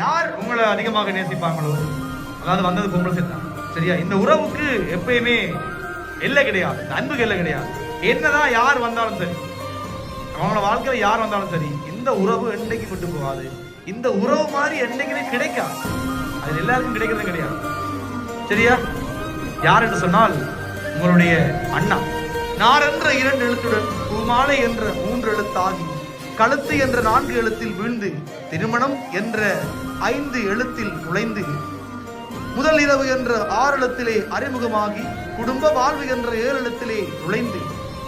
யார் உங்களை அதிகமாக நேசிப்பாங்களோ? அதாவது வந்தது பொம்பளை செட் தான் சரியா? இந்த உறவுக்கு எப்பயுமே எல்லை கிடையாது. இந்த அன்புக்கு எல்லை கிடையாது. என்னதான் யார் வந்தாலும் சரி அவங்களோட வாழ்க்கையில் யார் வந்தாலும் சரி இந்த உறவு என்னைக்கு விட்டு போகாது? இந்த உறவு மாதிரி என்னைக்குமே கிடைக்காது. அது எல்லாருக்கும் கிடைக்கிறது கிடையாது. சரியா? யார் என்று சொன்னால் உங்களுடைய அண்ணா. நார் என்ற இரண்டு எழுத்துடன் பூமாலை என்ற மூன்று எழுத்தாகி கழுத்து என்ற நான்கு எழுத்தில் வீழ்ந்து திருமணம் என்ற ஐந்து எழுத்தில் நுழைந்து முதல் இரவு என்ற ஆறு எழுத்திலே அறிமுகமாகி குடும்ப வாழ்வு என்ற ஏழு எழுத்திலே நுழைந்து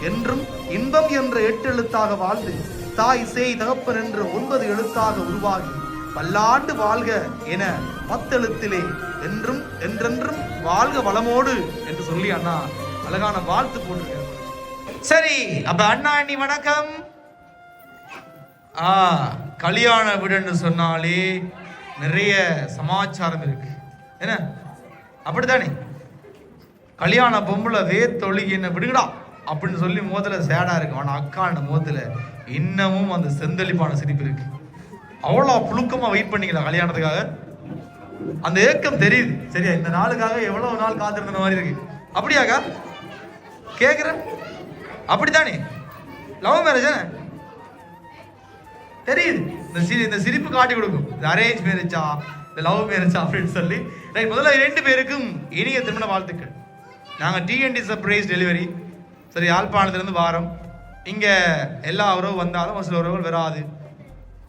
என்றும் இன்பம் என்ற எட்டு எழுத்தாக வாழ்ந்து தாய் சேய் தகப்பன் என்ற ஒன்பது எழுத்தாக உருவாகி பல்லாண்டு வாழ்க என பத்தெழுத்திலே என்றும் என்றென்றும் வாழ்க வளமோடு என்று சொல்லி அண்ணா அழகான வாழ்த்து போட்டிருக்காரு. சரி அப்ப அண்ணா அண்ணி வணக்கம். ஆ கல்யாண வீடுன்னு சொன்னாலே நிறைய சமாச்சாரம் இருக்கு. என்ன? அப்படித்தானே? கல்யாண பொம்பளை வேத்தொழுகி என்ன விடுங்கடா அப்படின்னு சொல்லி மோதல சேடா இருக்கு. ஆனா அக்கான மோதல இன்னமும் அந்த செந்தளிப்பான சிரிப்பு இருக்கு. அவ்வளோ புழுக்கமா வெயிட் பண்ணிக்கலாம் கல்யாணத்துக்காக? அந்த ஏக்கம் தெரியுது. சரியா? இந்த நாளுக்காக எவ்வளவு நாள் காத்திருந்த மாதிரி இருக்கு. அப்படியாக்கா? கேக்குறேன். அப்படித்தானே? லவ் மேரேஜ் தெரியுது. இந்த சிரி இந்த சிரிப்பு காட்டி கொடுக்கும். இந்த அரேஞ்ச் மேரேஜா இந்த லவ் மேரேஜா அப்படின்னு சொல்லி. ரைட் முதல்ல ரெண்டு பேருக்கும் இனிய திருமண வாழ்த்துக்கள். நாங்கள் டிஎன்டி சர்ப்ரைஸ் டெலிவரி சரி யாழ்ப்பாணத்துலேருந்து வாரம். இங்கே எல்லா உறவு வந்தாலும் ஒரு சில உறவுகள் வராது.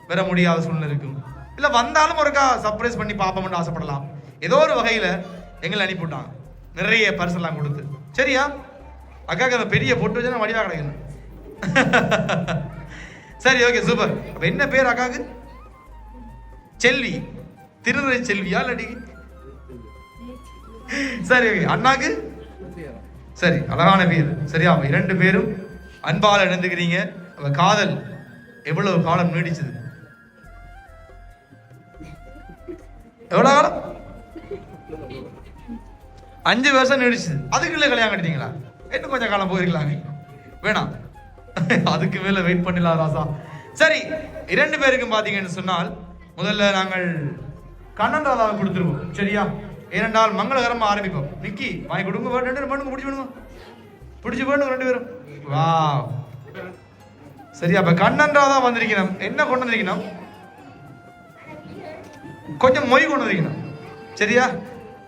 வர முடியாத சூழ்நிலை இருக்கும். இல்லை வந்தாலும் ஒருக்கா சர்ப்ரைஸ் பண்ணி பார்ப்போம்னு ஆசைப்படலாம். ஏதோ ஒரு வகையில் எங்களை அனுப்பிவிட்டாங்க. நிறைய பரிசெல்லாம் கொடுத்து. சரியா? அக்காக்கு அந்த பெரிய பொட்டு வச்சு நான் வடிவாக கிடைக்கணும். சரி ஓகே சூப்பர் அப்ப என்ன பேர் அக்காக்கு? செல்வி. திருநிறை செல்வியா இல்லாட்டி? சரி ஓகே அண்ணாக்கு? சரி அழகான பேர். சரியா இரண்டு பேரும் அன்பால் இணைந்துக்கிறீங்க. அப்ப காதல் எவ்வளவு காலம் நீடிச்சது? எவ்வளவு காலம்? அஞ்சு வருஷம் நீடிச்சது. அதுக்குள்ள கல்யாணம் கட்டிட்டீங்களா? இன்னும் கொஞ்சம் காலம் போயிருக்கலாமே. வேணாம். அதுக்கு மேல வெயிட் பண்ணலாம் ராசா. சரி இரண்டு பேருக்கும் பாத்தீங்கன்னு சொன்னால் முதல்ல நாங்கள் கண்ணன் ராதாவை கொடுத்துருவோம். சரியா? ஏனென்றால் மங்களகரமா ஆரம்பிப்போம். நிக்கி வாங்கி கொடுங்க ரெண்டு பண்ணுங்க பிடிச்சி பண்ணுங்க பிடிச்சி பண்ணுங்க ரெண்டு பேரும். வா சரி அப்ப கண்ணன் ராதா வந்திருக்கணும். என்ன கொண்டு வந்திருக்கணும்? கொஞ்சம் மொய் கொண்டு வந்திருக்கணும். சரியா?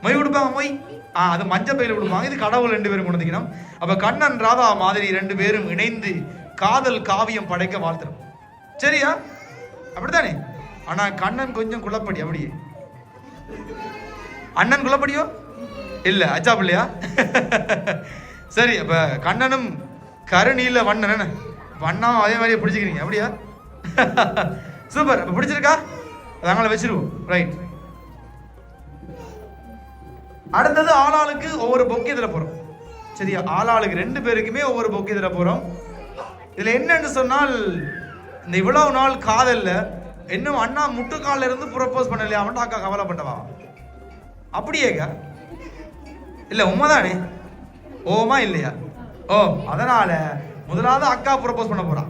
மொய் கொடுப்பாங்க மொய். ஆ அது மஞ்சள் பையில விடுவாங்க. இது கடவுள் ரெண்டு பேரும் கொண்டு வந்திருக்கணும் அப்ப கண்ணன் ராதா மாதிரி ரெண்டு பேரும் இணைந்து காதல் காவியம் படைக்க வாழ்த்துறோம். சரியா? அப்படித்தானே? ஆனா கண்ணன் கொஞ்சம் குழப்படி அப்படியே. அண்ணன் குழப்படியோ? இல்ல அச்சா பிள்ளையா? சரி அப்ப கண்ணனும் கருணீல வண்ணன் என்ன? வண்ணம் அதே மாதிரியே பிடிச்சிக்கிறீங்க அப்படியா? சூப்பர் பிடிச்சிருக்கா? அதனால வச்சிருவோம். ரைட் அடுத்தது ஆளாளுக்கு ஒவ்வொரு பொக்கே தர போறோம். சரியா? ஆளாளுக்கு ரெண்டு பேருக்குமே ஒவ்வொரு பொக்கே தர போறோம். இதுல என்னன்னு சொன்னால் இந்த இவ்வளவு நாள் காதல்ல இன்னும் அண்ணா முட்டுக்கால இருந்து ப்ரொபோஸ் பண்ணலையா? அவன்ட்டு அக்கா கவலைப்பட்டவா? அப்படியேக்கா இல்ல உண்மைதானே? ஓமா இல்லையா? ஓ அதனால முதலாவது அக்கா ப்ரொபோஸ் பண்ண போறான்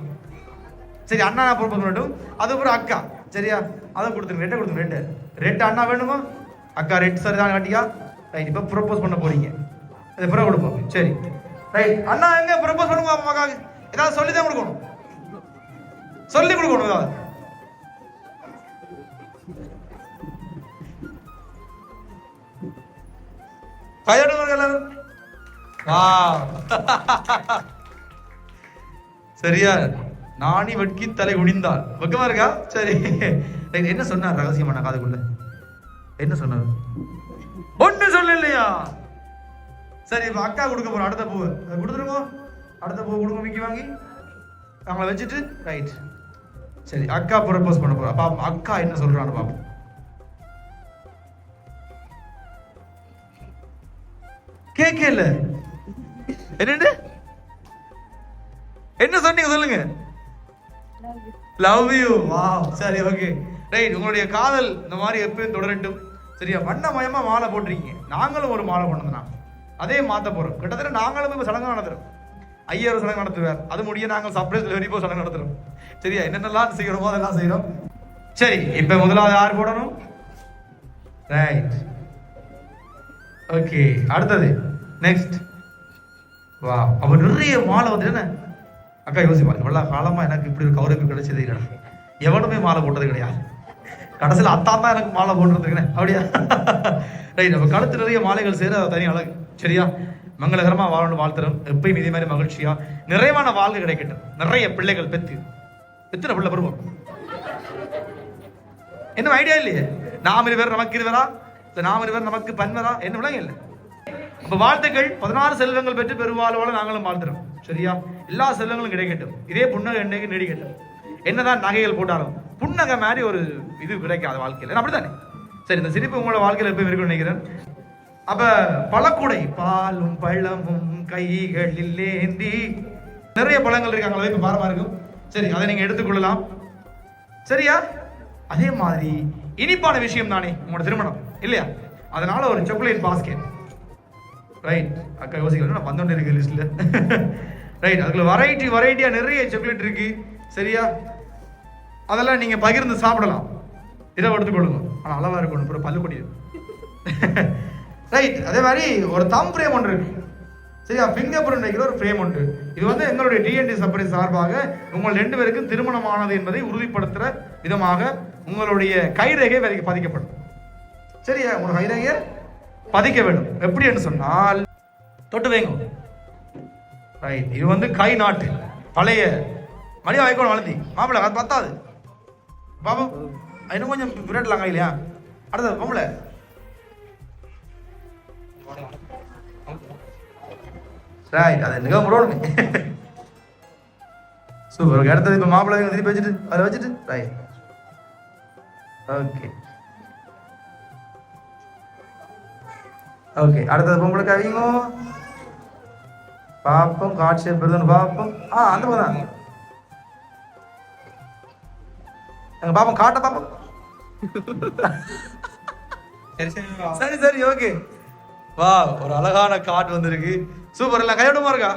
சரி அண்ணா நான் ப்ரொபோஸ் பண்ணட்டும் அதுக்கப்புறம் அக்கா. சரியா? அதை கொடுத்துருங்க ரெட்டை கொடுத்துருங்க ரெட்டு. ரெட்டு அண்ணா வேணுமா? அக்கா ரெட் சார் தான் காட்டியா ரைட் இப்போ ப்ரொபோஸ் பண்ண போறீங்க. அது பிறகு கொடுப்போம். சரி. ரைட் அண்ணா எங்க ப்ரொபோஸ் பண்ணுங்க அம்மாக்காக ஏதாவது சொல்லி தான் கொடுக்கணும். சொல்லி கொடுக்கணும் ஏதாவது. கையெடுங்க எல்லாரும்? வா சரியா? நாணி வெட்கி தலை குடிந்தாள் வெக்கமா இருக்கா? சரி. என்ன சொன்னார் ரகசியமான காதுக்குள்ள? என்ன சொன்னார்? சரி இப்போ அக்கா கொடுக்க போறோம். அடுத்த பூவை அதை கொடுத்துருங்க. அடுத்த பூவை கொடுங்க மிக்கி வாங்கி. அவங்கள வச்சுட்டு ரைட் சரி அக்கா ப்ரப்போஸ் பண்ண போகிறா பாப்போம் அக்கா என்ன சொல்றான்னு பாப்போம். கேட்கல என்னண்டு என்ன சொன்னீங்க சொல்லுங்க. லவ் யூ வா சரி ஓகே ரைட் உங்களுடைய காதல் இந்த மாதிரி எப்பயும் தொடரட்டும். சரியா? வண்ணமயமா மாலை போட்டிருக்கீங்க. நாங்களும் ஒரு மாலை கொண்டு வந்தோம். அதே மாற்ற போறோம். கிட்டத்தட்ட நாங்களும் இப்போ சடங்கு நடத்துறோம். ஐயர் சடங்கு நடத்துவார். அது முடிய நாங்கள் சர்ப்ரைஸ் டெலிவரி போய் சடங்கு நடத்துறோம். சரியா? என்னென்னலாம் செய்யணுமோ அதெல்லாம் செய்யறோம். சரி இப்ப முதலாவது யார் போடணும்? ரைட் ஓகே அடுத்தது. நெக்ஸ்ட் வா அப்போ நிறைய மாலை வந்து என்ன? அக்கா யோசிப்பா இவ்வளவு காலமா எனக்கு இப்படி ஒரு கௌரவம் கிடைச்சது கிடையாது எவனுமே மாலை போட்டது கிடையாது. கடைசியில் அத்தான் தான் எனக்கு மாலை போட்டுருந்துருக்கேன் அப்படியா? ரைட் நம்ம கழுத்து நிறைய மாலைகள் சேர அது தனி அழகு. சரியா? மங்களகரமா வாழணும் வாழ்த்துறோம் எப்பயும் இதே மாதிரி மகிழ்ச்சியா? நிறைவான வாழ்க்கை கிடைக்கட்டும். நிறைய பிள்ளைகள் பெத்து. எத்தனை பிள்ளை பருவம் என்ன ஐடியா இல்லையே? நாம் இருவர் நமக்கு இருவரா? இல்ல நாம் இருவர் நமக்கு பன்வரா? என்ன விளங்க இல்லை. அப்ப வாழ்த்துக்கள். பதினாறு செல்வங்கள் பெற்று பெருவாழ்வோட நாங்களும் வாழ்த்துறோம். சரியா? எல்லா செல்வங்களும் கிடைக்கட்டும். இதே புன்னகை என்னைக்கு நீடிக்கட்டும். என்னதான் நகைகள் போட்டாலும் புன்னகை மாதிரி ஒரு இது கிடைக்காது வாழ்க்கையில். அப்படித்தானே? சரி இந்த சிரிப்பு உங்களோட வாழ்க்கையில் எப்பயும் இருக்கும்னு நினைக்கிறேன். அப்ப பழக்கூடை பாலும் பழமும் கைகளில் ஏந்தி. நிறைய பழங்கள் இருக்காங்களே அளவுக்கு பாரமா இருக்கும். சரி அதை நீங்க எடுத்துக்கொள்ளலாம். சரியா? அதே மாதிரி இனிப்பான விஷயம் தானே உங்களோட திருமணம் இல்லையா? அதனால ஒரு சாக்லேட் பாஸ்கெட் ரைட் அக்கா யோசிக்கல நான் பந்தொண்டு இருக்கு லிஸ்ட்ல ரைட் அதுக்குள்ள வெரைட்டி வெரைட்டியா நிறைய சாக்லேட் இருக்கு. சரியா? அதெல்லாம் நீங்க பகிர்ந்து சாப்பிடலாம். இதை எடுத்துக்கொள்ளுங்க. ஆனா அளவா இருக்கணும் அப்புறம் பல்லு கொடியும் ரைட் அதே மாதிரி ஒரு தம் ஃப்ரேம் ஒன்று இருக்கு. சரியா? ஃபிங்கர் பிரிண்ட் வைக்கிற ஒரு ஃப்ரேம் உண்டு. இது வந்து எங்களுடைய டிஎன்டி சப்பரை சார்பாக உங்கள் ரெண்டு பேருக்கும் திருமணமானது என்பதை உறுதிப்படுத்துற விதமாக உங்களுடைய கைரேகை வரைக்கும் பதிக்கப்படும். சரியா? உங்களோட கைரேகையை பதிக்க வேண்டும். எப்படி என்று சொன்னால் தொட்டு வைங்க. ரைட் இது வந்து கை நாட்டு. பழைய மடியா வைக்கணும் வளர்த்தி. மாப்பிள்ள அது பத்தாது. பாபு இன்னும் கொஞ்சம் விளையாடலாங்க இல்லையா? அடுத்தது பொம்பளை. ரைட் அது நிகழ முறோடுமே சூப்பர் அடுத்தது இப்போ மாப்பிள்ளை திருப்பி வச்சுட்டு அதை வச்சுட்டு ரைட் ஓகே ஓகே அடுத்தது பொம்பளை கவிங்க பாப்போம் காட்சி பெருதுன்னு பாப்போம். ஆ அந்த தான். எங்க பாப்போம் காட்ட சரி சரி சரி ஓகே வா ஒரு அழகான காட் வந்திருக்கு. சூப்பர் இல்லை கையோடமா இருக்கா?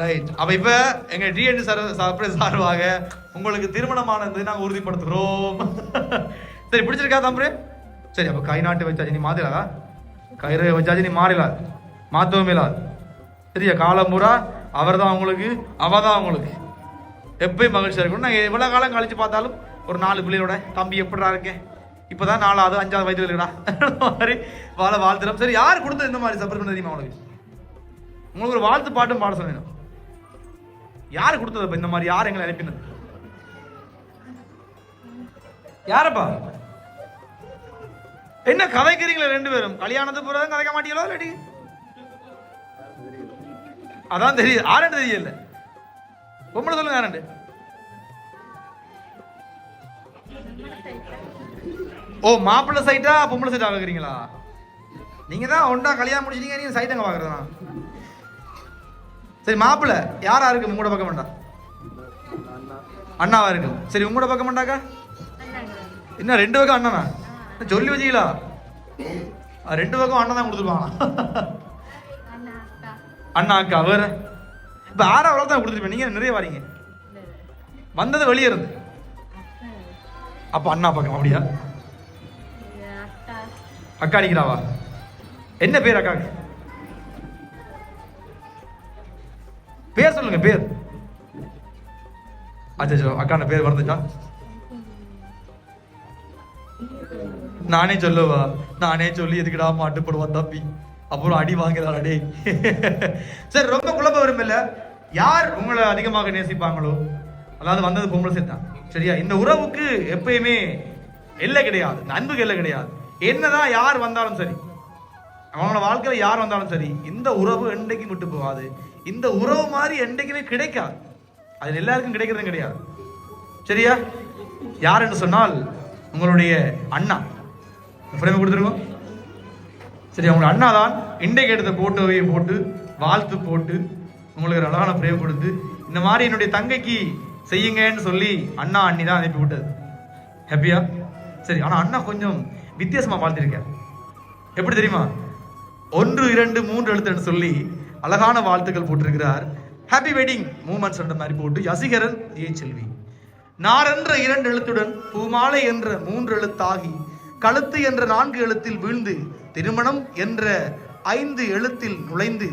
ரைட் அப்போ இப்போ எங்கள் டிஎன்டி சார் சர்ப்ரைஸ் சார்பாக உங்களுக்கு திருமணமானது நாங்கள் உறுதிப்படுத்துகிறோம். சரி பிடிச்சிருக்கா தம்பரே சரி அப்போ கை நாட்டு வச்சாச்சு நீ மாத்திராதா கயிறு வச்சாச்சு நீ மாறிடாது மாற்றவும் இல்லாது சரியா காலம்பூரா அவர் தான் உங்களுக்கு அவ தான் உங்களுக்கு. எப்பயும் மகிழ்ச்சியாக இருக்கணும். நாங்கள் எவ்வளோ காலம் கழித்து பார்த்தாலும் ஒரு நாலு பிள்ளையோட தம்பி எப்படா இருக்கேன்? இப்போதான் நாலாவது அஞ்சாவது வயது இருக்கடா. மாதிரி வாழ வாழ்த்துறோம். சரி யார் கொடுத்தது இந்த மாதிரி சப்பர் பண்ண தெரியுமா உங்களுக்கு உங்களுக்கு ஒரு வாழ்த்து பாட்டும் பாட சொல்லணும். யார் கொடுத்தது இந்த மாதிரி? யார் எங்களை அனுப்பினது? யாரப்பா? என்ன கதைக்கிறீங்களே ரெண்டு பேரும்? கல்யாணத்துக்கு பிறகு கதைக்க மாட்டீங்களோ இல்லாட்டி? அதான் தெரியுது. ஆரண்டு தெரியல பொம்பளை சொல்லுங்க ஆரண்டு. ஓ மாப்பிள்ளை சைட்டா பொம்பளை சைட்டா பார்க்குறீங்களா நீங்க தான் ஒன்றா கல்யாணம் முடிச்சிட்டீங்க நீங்க சைட் பார்க்குறதா சரி மாப்பிள்ளை யாரா இருக்கு? உங்களோட பக்கம் வேண்டாம் அண்ணாவா இருக்கு. சரி உங்களோட பக்கம் வேண்டாக்கா என்ன ரெண்டு பக்கம் அண்ணனா? சொல்லி வச்சீங்களா ரெண்டு பக்கம் அண்ணன் தான் கொடுத்துருவாங்க அண்ணா அக்கா வேற. இப்போ ஆறா தான் கொடுத்துருப்பேன் நீங்க நிறைய வரீங்க? வந்தது வெளியே இருந்து. அப்போ அண்ணா பக்கம் அப்படியா? அக்கா அடிக்கிறாவா என்ன பேர் அக்காக்கு பேர் சொல்லுங்க பேர். அச்சோ அக்கான பேர் வந்துச்சா நானே சொல்லுவா? நானே சொல்லி எதுக்குடா மாட்டுப்படுவான் தம்பி? அப்புறம் அடி வாங்கிறான் அடி சரி ரொம்ப குழப்பம் வரும் இல்ல யார் உங்களை அதிகமாக நேசிப்பாங்களோ? அதாவது வந்தது பொம்பளை சேர்த்தான் சரியா? இந்த உறவுக்கு எப்பயுமே எல்லை கிடையாது. இந்த அன்புக்கு எல்லை கிடையாது. என்னதான் யார் வந்தாலும் சரி அவங்களோட வாழ்க்கையில யார் வந்தாலும் சரி இந்த உறவு என்றைக்கும் விட்டு போகாது. இந்த உறவு மாதிரி என்றைக்குமே கிடைக்காது. அது எல்லாருக்கும் கிடைக்கிறதும் கிடையாது. சரியா? யார் என்று சொன்னால் உங்களுடைய அண்ணா. ஃப்ரேம் கொடுத்துருக்கோம் சரி அவங்களோட அண்ணா தான் இன்றைக்கு எடுத்த போட்டோவையை போட்டு வாழ்த்து போட்டு உங்களுக்கு ஒரு அழகான ஃப்ரேம் கொடுத்து இந்த மாதிரி என்னுடைய தங்கைக்கு செய்யுங்கன்னு சொல்லி அண்ணா அண்ணி தான் அனுப்பி விட்டது. ஹாப்பியா சரி ஆனால் அண்ணா கொஞ்சம் வித்தியாசமாக வாழ்த்திருக்கார் எப்படி தெரியுமா? ஒன்று இரண்டு மூன்று எழுத்துன்னு சொல்லி அழகான வாழ்த்துக்கள் போட்டிருக்கிறார். ஹாப்பி வெட்டிங் மூமெண்ட்ஸ் என்ற மாதிரி போட்டு யசிகரன் ஏ செல்வி. நார் என்ற இரண்டு எழுத்துடன் பூமாலை என்ற மூன்று எழுத்தாகி கழுத்து என்ற நான்கு எழுத்தில் வீழ்ந்து திருமணம் என்ற ஐந்து எழுத்தில் நுழைந்து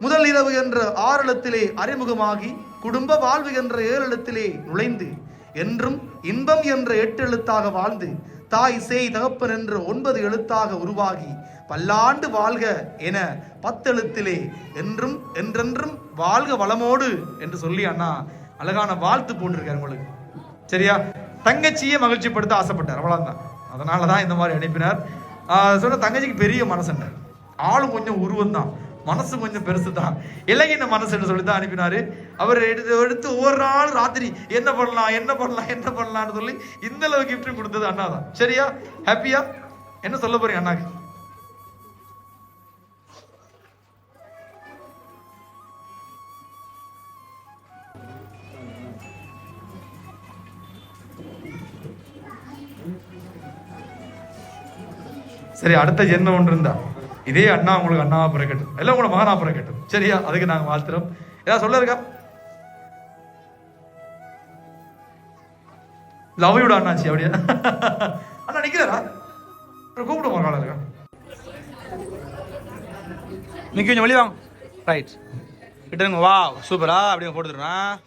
முதல் இரவு என்ற ஆறு அறிமுகமாகி குடும்ப வாழ்வு என்ற ஏழு நுழைந்து என்றும் இன்பம் என்ற எட்டு எழுத்தாக வாழ்ந்து தாய் சேய் தகப்பன் என்ற ஒன்பது எழுத்தாக உருவாகி பல்லாண்டு வாழ்க என பத்தெழுத்திலே என்றும் என்றென்றும் வாழ்க வளமோடு என்று சொல்லி அண்ணா அழகான வாழ்த்து போட்டிருக்காரு உங்களுக்கு. சரியா? தங்கச்சியை மகிழ்ச்சிப்படுத்த ஆசைப்பட்டார் அவ்வளவுதான். அதனால தான் இந்த மாதிரி அனுப்பினார். சொன்ன தங்கச்சிக்கு பெரிய மனசுண்டார் ஆளும் கொஞ்சம் உருவம் தான் மனசு கொஞ்சம் பெருசு தான் இளைஞன் மனசுன்னு சொல்லி தான் அனுப்பினாரு. அவர் எடுத்து எடுத்து ஒவ்வொரு நாள் ராத்திரி என்ன பண்ணலாம் என்ன பண்ணலாம் என்ன பண்ணலாம்னு சொல்லி இந்த அளவு கிஃப்ட் கொடுத்தது அண்ணா தான் சரியா ஹாப்பியா என்ன சொல்ல போறீங்க அண்ணாக்கு? சரி அடுத்த ஜென்மம் ஒன்று இருந்தா? இதே அண்ணா உங்களுக்கு அண்ணாவா பிறக்கட்டும். எல்லாம் உங்களை மகனா பிறக்கட்டும். சரியா? அதுக்கு நாங்க வாழ்த்துறோம். ஏதாவது சொல்ல இருக்கா? லவ்யோட அண்ணாச்சி அப்படியா? அண்ணா நிக்கிறாரா? அப்புறம் கூப்பிட மகாலா இருக்கா? நிக்க கொஞ்சம் வெளியே வாங்க. ரைட் கிட்டங்க வா சூப்பரா அப்படியே போட்டுருவேன்